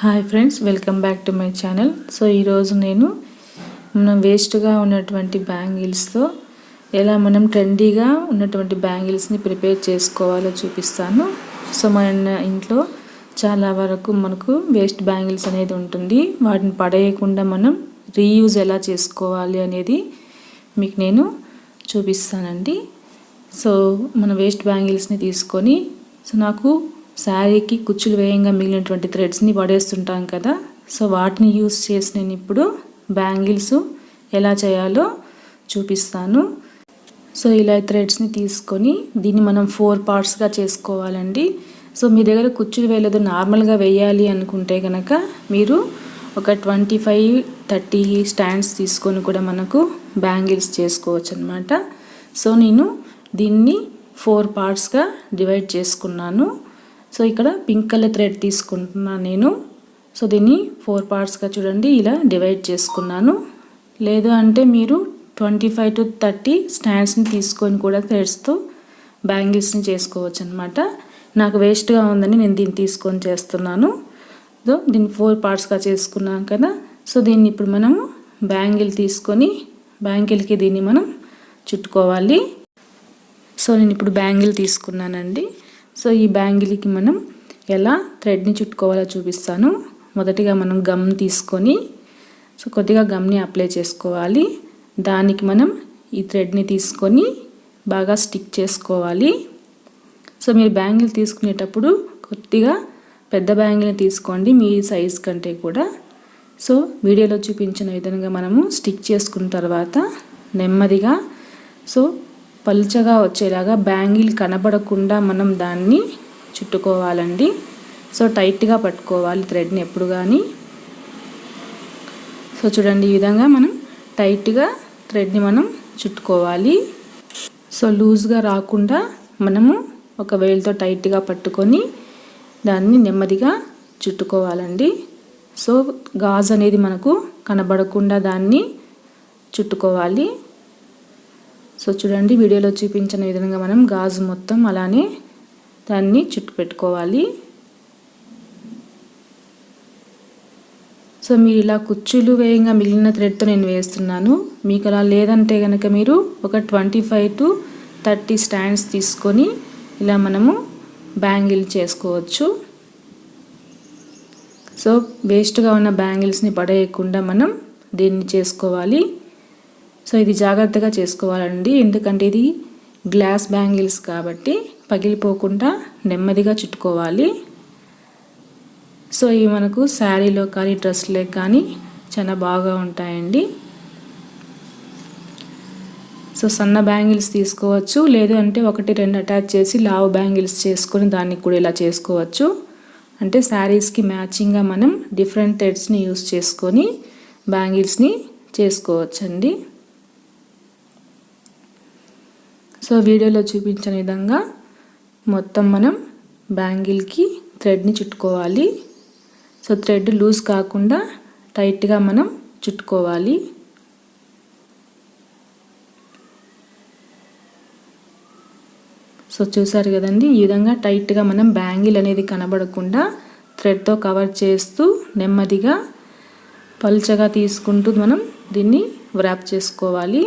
Hi friends welcome back to my channel so ఈరోజు నేను మనం వేస్ట్గా ఉన్నటువంటి బ్యాంగిల్స్తో ఎలా మనం ట్రెండీగా ఉన్నటువంటి బ్యాంగిల్స్ని ప్రిపేర్ చేసుకోవాలో చూపిస్తాను. సో మన ఇంట్లో చాలా వరకు మనకు వేస్ట్ బ్యాంగిల్స్ అనేది ఉంటుంది. వాటిని పడేయకుండా మనం రీయూజ్ ఎలా చేసుకోవాలి అనేది మీకు నేను చూపిస్తానండి. సో మన వేస్ట్ బ్యాంగిల్స్ని తీసుకొని సో నాకు శారీకి కుచ్చులు వేయంగా మిగిలినటువంటి థ్రెడ్స్ని పడేస్తుంటాం కదా. సో వాటిని యూస్ చేసి నేను ఇప్పుడు బ్యాంగిల్స్ ఎలా చేయాలో చూపిస్తాను. సో ఇలా థ్రెడ్స్ని తీసుకొని దీన్ని మనం ఫోర్ పార్ట్స్గా చేసుకోవాలండి. సో మీ దగ్గర కుచ్చులు వేయలేదు నార్మల్గా వేయాలి అనుకుంటే కనుక మీరు ఒక ట్వంటీ ఫైవ్ థర్టీ స్టాండ్స్ తీసుకొని కూడా మనకు బ్యాంగిల్స్ చేసుకోవచ్చు అనమాట సో నేను దీన్ని ఫోర్ పార్ట్స్గా డివైడ్ చేసుకున్నాను. సో ఇక్కడ పింక్ కలర్ థ్రెడ్ తీసుకుంటున్నాను నేను. సో దీన్ని ఫోర్ పార్ట్స్గా చూడండి ఇలా డివైడ్ చేసుకున్నాను. లేదు అంటే మీరు ట్వంటీ ఫైవ్ టు థర్టీ స్టాండ్స్ని తీసుకొని కూడా థ్రెడ్స్తో బ్యాంగిల్స్ని చేసుకోవచ్చు అనమాట నాకు వేస్ట్గా ఉందని నేను దీన్ని తీసుకొని చేస్తున్నాను. సో దీన్ని ఫోర్ పార్ట్స్గా చేసుకున్నాం కదా. సో దీన్ని ఇప్పుడు మనము బ్యాంగిల్ తీసుకొని బ్యాంగిల్కి దీన్ని మనం చుట్టుకోవాలి. సో నేను ఇప్పుడు బ్యాంగిల్ తీసుకున్నానండి. సో ఈ బ్యాంగిల్కి మనం ఎలా థ్రెడ్ని చుట్టుకోవాలో చూపిస్తాను. మొదటిగా మనం గమ్ తీసుకొని సో కొద్దిగా గమ్ని అప్లై చేసుకోవాలి. దానికి మనం ఈ థ్రెడ్ని తీసుకొని బాగా స్టిక్ చేసుకోవాలి. సో మీరు బ్యాంగిల్ తీసుకునేటప్పుడు కొద్దిగా పెద్ద బ్యాంగిల్ని తీసుకోండి మీ సైజ్ కంటే కూడా. సో వీడియోలో చూపించిన విధంగా మనము స్టిక్ చేసుకున్న తర్వాత నెమ్మదిగా సో పలుచగా వచ్చేలాగా బ్యాంగిల్ కనబడకుండా మనం దాన్ని చుట్టుకోవాలండి. సో టైట్గా పట్టుకోవాలి థ్రెడ్ని ఎప్పుడు కానీ సో చూడండి ఈ విధంగా మనం టైట్గా థ్రెడ్ని మనం చుట్టుకోవాలి. సో లూజ్గా రాకుండా మనము ఒక వేలుతో టైట్గా పట్టుకొని దాన్ని నెమ్మదిగా చుట్టుకోవాలండి. సో గాజు అనేది మనకు కనబడకుండా దాన్ని చుట్టుకోవాలి. సో చూడండి వీడియోలో చూపించిన విధంగా మనం గాజు మొత్తం అలానే దాన్ని చుట్టు పెట్టుకోవాలి. సో మీరు ఇలా కుచ్చులు వేయంగా మిగిలిన థ్రెడ్తో నేను వేస్తున్నాను. మీకు అలా లేదంటే కనుక మీరు ఒక twenty five to thirty strands తీసుకొని ఇలా మనము బ్యాంగిల్ చేసుకోవచ్చు. సో వేస్ట్గా ఉన్న బ్యాంగిల్స్ని పడేయకుండా మనం దీన్ని చేసుకోవాలి. సో ఇది జాగ్రత్తగా చేసుకోవాలండి. ఎందుకంటే ఇది గ్లాస్ బ్యాంగిల్స్ కాబట్టి పగిలిపోకుండా నెమ్మదిగా చుట్టుకోవాలి. సో ఇవి మనకు శారీలో కానీ డ్రెస్లే కానీ చాలా బాగా ఉంటాయండి. సో సన్న బ్యాంగిల్స్ తీసుకోవచ్చు. లేదు అంటే ఒకటి రెండు అటాచ్ చేసి లావ్ బ్యాంగిల్స్ చేసుకొని దానికి కూడా ఇలా చేసుకోవచ్చు. అంటే శారీస్కి మ్యాచింగ్గా మనం డిఫరెంట్ థ్రెడ్స్ని యూస్ చేసుకొని బ్యాంగిల్స్ని చేసుకోవచ్చండి. సో వీడియోలో చూపించిన విధంగా మొత్తం మనం బ్యాంగిల్కి థ్రెడ్ని చుట్టుకోవాలి. సో థ్రెడ్ లూజ్ కాకుండా టైట్గా మనం చుట్టుకోవాలి. సో చూసారు కదండి ఈ విధంగా టైట్గా మనం బ్యాంగిల్ అనేది కనబడకుండా థ్రెడ్తో కవర్ చేస్తూ నెమ్మదిగా పల్చగా తీసుకుంటూ మనం దీన్ని వ్రాప్ చేసుకోవాలి.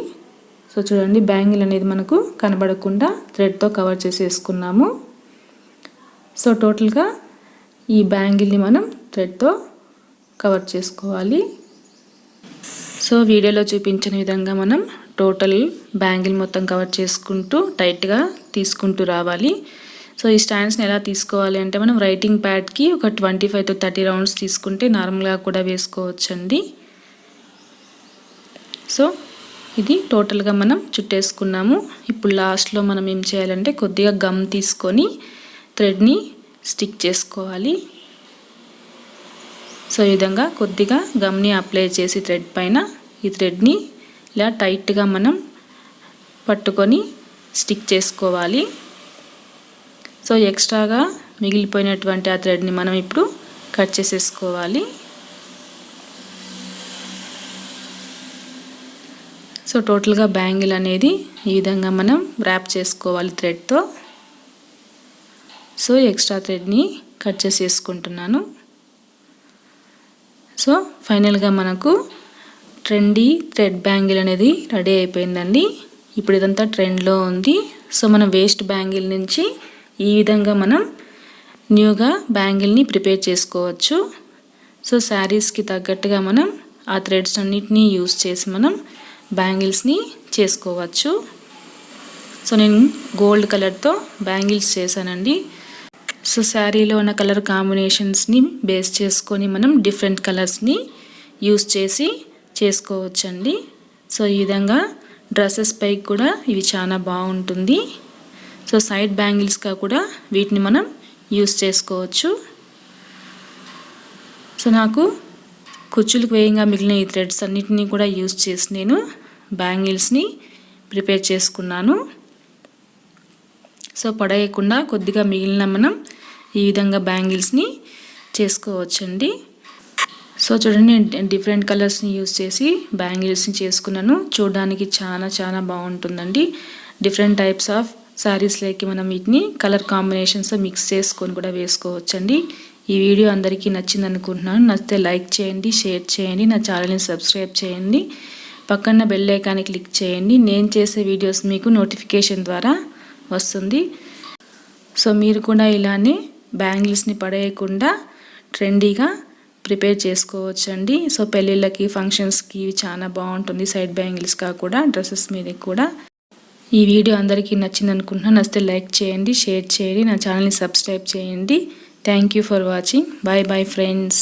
సో చూడండి బ్యాంగిల్ అనేది మనకు కనబడకుండా థ్రెడ్తో కవర్ చేసేసుకున్నాము. సో టోటల్గా ఈ బ్యాంగిల్ని మనం థ్రెడ్తో కవర్ చేసుకోవాలి. సో వీడియోలో చూపించిన విధంగా మనం టోటల్ బ్యాంగిల్ మొత్తం కవర్ చేసుకుంటూ టైట్గా తీసుకుంటూ రావాలి. సో ఈ స్టాండ్స్ని ఎలా తీసుకోవాలి అంటే మనం రైటింగ్ ప్యాడ్కి ఒక twenty five to thirty rounds తీసుకుంటే నార్మల్గా కూడా వేసుకోవచ్చండి. సో ఇది టోటల్గా మనం చుట్టేసుకున్నాము. ఇప్పుడు లాస్ట్లో మనం ఏం చేయాలంటే కొద్దిగా గమ్ తీసుకొని థ్రెడ్ని స్టిక్ చేసుకోవాలి. సో ఈ విధంగా కొద్దిగా గమ్ని అప్లై చేసి థ్రెడ్ పైన ఈ థ్రెడ్ని ఇలా టైట్గా మనం పట్టుకొని స్టిక్ చేసుకోవాలి. సో ఎక్స్ట్రాగా మిగిలిపోయినటువంటి ఆ థ్రెడ్ని మనం ఇప్పుడు కట్ చేసేసుకోవాలి. సో టోటల్గా బ్యాంగిల్ అనేది ఈ విధంగా మనం ర్యాప్ చేసుకోవాలి థ్రెడ్తో. సో ఎక్స్ట్రా థ్రెడ్ని కట్ చేసేసుకుంటున్నాను సో ఫైనల్గా మనకు ట్రెండీ థ్రెడ్ బ్యాంగిల్ అనేది రెడీ అయిపోయిందండి. ఇప్పుడు ఇదంతా ట్రెండ్లో ఉంది. సో మనం వేస్ట్ బ్యాంగిల్ నుంచి ఈ విధంగా మనం న్యూగా బ్యాంగిల్ని ప్రిపేర్ చేసుకోవచ్చు. సో శారీస్కి తగ్గట్టుగా మనం ఆ థ్రెడ్స్ అన్నిటినీ యూస్ చేసి మనం బ్యాంగిల్స్ని చేసుకోవచ్చు. సో నేను గోల్డ్ కలర్తో బ్యాంగిల్స్ చేశానండి. సో శారీలో ఉన్న కలర్ కాంబినేషన్స్ని బేస్ చేసుకొని మనం డిఫరెంట్ కలర్స్ని యూస్ చేసి చేసుకోవచ్చండి. సో ఈ విధంగా డ్రెస్సెస్ పైకి కూడా ఇవి చాలా బాగుంటుంది. సో సైడ్ బ్యాంగిల్స్గా కూడా వీటిని మనం యూస్ చేసుకోవచ్చు. సో నాకు కుచ్చులకు వేయంగా మిగిలిన ఈ థ్రెడ్స్ అన్నిటినీ కూడా యూస్ చేసి నేను బ్యాంగిల్స్ని ప్రిపేర్ చేసుకున్నాను. సో పడేయకుండా కొద్దిగా మిగిలిన మనం ఈ విధంగా బ్యాంగిల్స్ని చేసుకోవచ్చండి. సో చూడండి నేను డిఫరెంట్ కలర్స్ని యూస్ చేసి బ్యాంగిల్స్ని చేసుకున్నాను. చూడడానికి చాలా చాలా బాగుంటుందండి. డిఫరెంట్ టైప్స్ ఆఫ్ శారీస్లోకి మనం వీటిని కలర్ కాంబినేషన్స్ మిక్స్ చేసుకొని కూడా వేసుకోవచ్చండి. ఈ వీడియో అందరికీ నచ్చింది అనుకుంటున్నాను నచ్చితే లైక్ చేయండి షేర్ చేయండి నా ఛానల్ని సబ్స్క్రైబ్ చేయండి. పక్కన బెల్ ఐకాన్ని క్లిక్ చేయండి. నేను చేసే వీడియోస్ మీకు నోటిఫికేషన్ ద్వారా వస్తుంది. సో మీరు కూడా ఇలానే బ్యాంగిల్స్ని పడేయకుండా ట్రెండీగా ప్రిపేర్ చేసుకోవచ్చండి. సో పెళ్ళిళ్ళకి ఫంక్షన్స్కి ఇవి చాలా బాగుంటుంది. సైడ్ బ్యాంగిల్స్గా కూడా డ్రెస్సెస్ మీద కూడా. ఈ వీడియో అందరికీ నచ్చింది అనుకుంటున్నాను నచ్చితే లైక్ చేయండి షేర్ చేయండి నా ఛానల్ని సబ్స్క్రైబ్ చేయండి. Thank you for watching bye bye friends